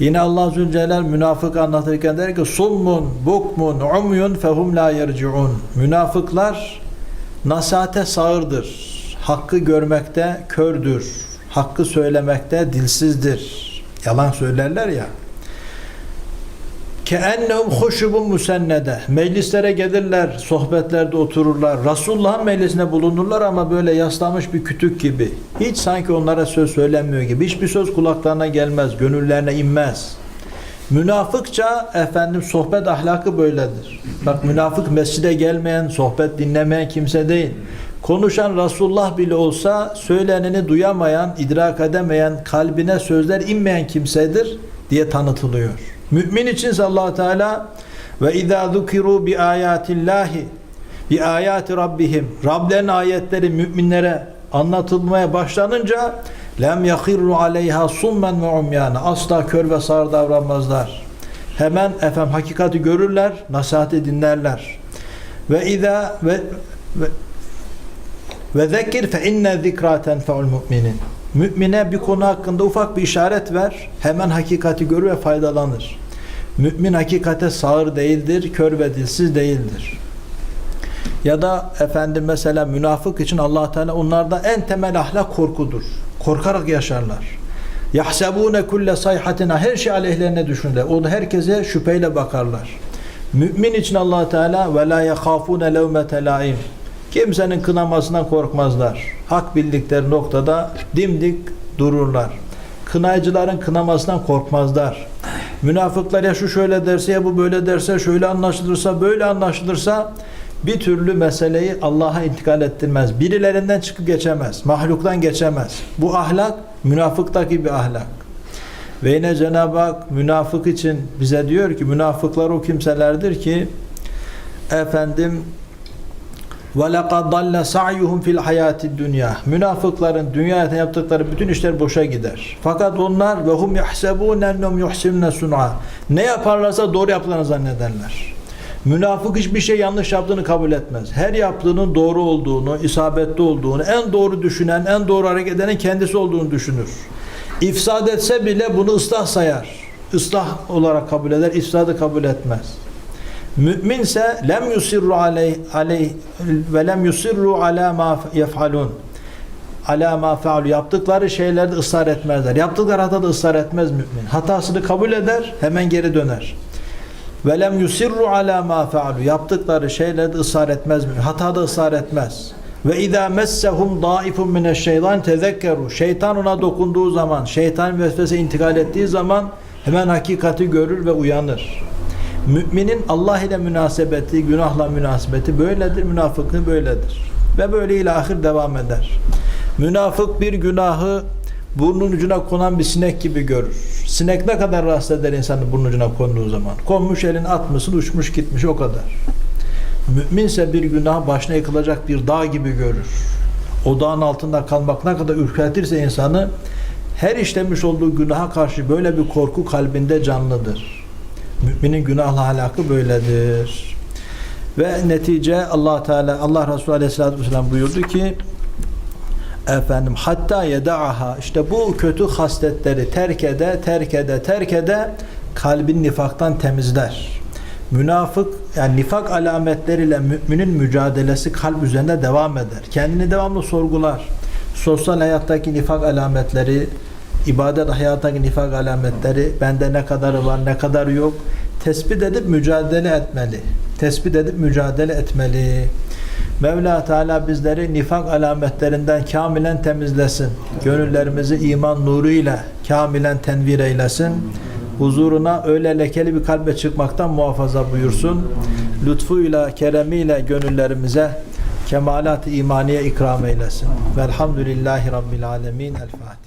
Yine Allah Azze Celle münafık anlatırken der ki summun bukmun umyun fehum la yerciun. Münafıklar nasihate sağırdır. Hakkı görmekte kördür. Hakkı söylemekte dilsizdir. Yalan söylerler ya. Keennehum huşubun musennede. Meclislere gelirler, sohbetlerde otururlar. Resulullah'ın meclisine bulunurlar ama böyle yaslanmış bir kütük gibi. Hiç sanki onlara söz söylenmiyor gibi. Hiçbir söz kulaklarına gelmez, gönüllerine inmez. Münafıkça efendim sohbet ahlakı böyledir. Bak münafık mescide gelmeyen, sohbet dinlemeyen kimse değil. Konuşan Resulullah bile olsa söyleneni duyamayan, idrak edemeyen, kalbine sözler inmeyen kimsedir diye tanıtılıyor. Mümin için Allah Teala ve izâ zukiru bi ayatillahi bi ayati rabbihim Rablerin ayetleri müminlere anlatılmaya başlanınca lem yahirru aleyha summen ve umyana asla kör ve sağır davranmazlar. Hemen efem hakikati görürler, nasihati dinlerler. Ve izâ ve, ve ve zekir fe inne zikra tenfe'ul müminin. Mümine bir konu hakkında ufak bir işaret ver, hemen hakikati görür ve faydalanır. Mümin hakikate sağır değildir, kör ve dilsiz değildir. Ya da efendim mesela münafık için Allah Teala onlarda en temel ahlak korkudur. Korkarak yaşarlar. Yahsebune kulle sayhatina her şey aleyhlerine düşünürler. O da herkese şüpheyle bakarlar. Mümin için Allah Teala ve la yahafune levmete. Kimsenin kınamasından korkmazlar. Hak bildikleri noktada dimdik dururlar. Kınayıcıların kınamasından korkmazlar. Münafıklar ya şu şöyle derse ya bu böyle derse şöyle anlaşılırsa böyle anlaşılırsa bir türlü meseleyi Allah'a intikal ettirmez. Birilerinden çıkıp geçemez. Mahluktan geçemez. Bu ahlak münafıktaki bir ahlak. Ve yine Cenab-ı Hak münafık için bize diyor ki münafıklar o kimselerdir ki efendim ve laqad dalle sa'yuhum fil hayati dünya. Münafıkların dünyada yaptıkları bütün işler boşa gider. Fakat onlar ve hum yahsebun ennum yuhsinne. Ne yaparlarsa doğru yapılanı zannederler. Münafık hiçbir şey yanlış yaptığını kabul etmez. Her yaptığının doğru olduğunu, isabetli olduğunu, en doğru düşünen, en doğru hareket edenin kendisi olduğunu düşünür. İfsad etse bile bunu ıslah sayar. Islah olarak kabul eder, ifsadı kabul etmez. Müminse lem yusirru aleyh, aleyh ve lem yusirru ala ma yef'alun. Ala ma fa'alu yaptıkları şeylerde ısrar etmezler. Yaptıkları hatada ısrar etmez mümin. Hatasını kabul eder, hemen geri döner. Ve lem yusirru ala ma fa'alu yaptıkları şeylerde ısrar etmez mümin. Hatada ısrar etmez. Ve izâ messehum dâifun mineşşeytan tezekkeru. Şeytan ona dokunduğu zaman, şeytan vesvese intikal ettiği zaman hemen hakikati görür ve uyanır. Müminin Allah ile münasebeti, günahla münasebeti böyledir, münafıkın böyledir. Ve böyle ile ahir devam eder. Münafık bir günahı burnun ucuna konan bir sinek gibi görür. Sinek ne kadar rahatsız eder insanı burnun ucuna konduğu zaman? Konmuş elini atmışsın, uçmuş gitmiş o kadar. Müminse bir günah başına yıkılacak bir dağ gibi görür. O dağın altında kalmak ne kadar ürpertirse insanı her işlemiş olduğu günaha karşı böyle bir korku kalbinde canlıdır. Müminin günahla alakı böyledir. Ve netice Allah Teala Allah Resulü Aleyhisselatü Vesselam buyurdu ki efendim hatta yeda'aha işte bu kötü hasletleri terk ede terk ede terk ede kalbin nifaktan temizler. Münafık yani nifak alametleriyle müminin mücadelesi kalp üzerinde devam eder. Kendini devamlı sorgular. Sosyal hayattaki nifak alametleri, ibadet hayattaki nifak alametleri, bende ne kadarı var, ne kadarı yok, tespit edip mücadele etmeli. Tespit edip mücadele etmeli. Mevla Teala bizleri nifak alametlerinden kamilen temizlesin. Gönüllerimizi iman nuruyla kamilen tenvir eylesin. Huzuruna öyle lekeli bir kalbe çıkmaktan muhafaza buyursun. Lütfuyla, keremiyle gönüllerimize kemalat-ı imaniye ikram eylesin. Velhamdülillahi Rabbil alemin. El Fatiha.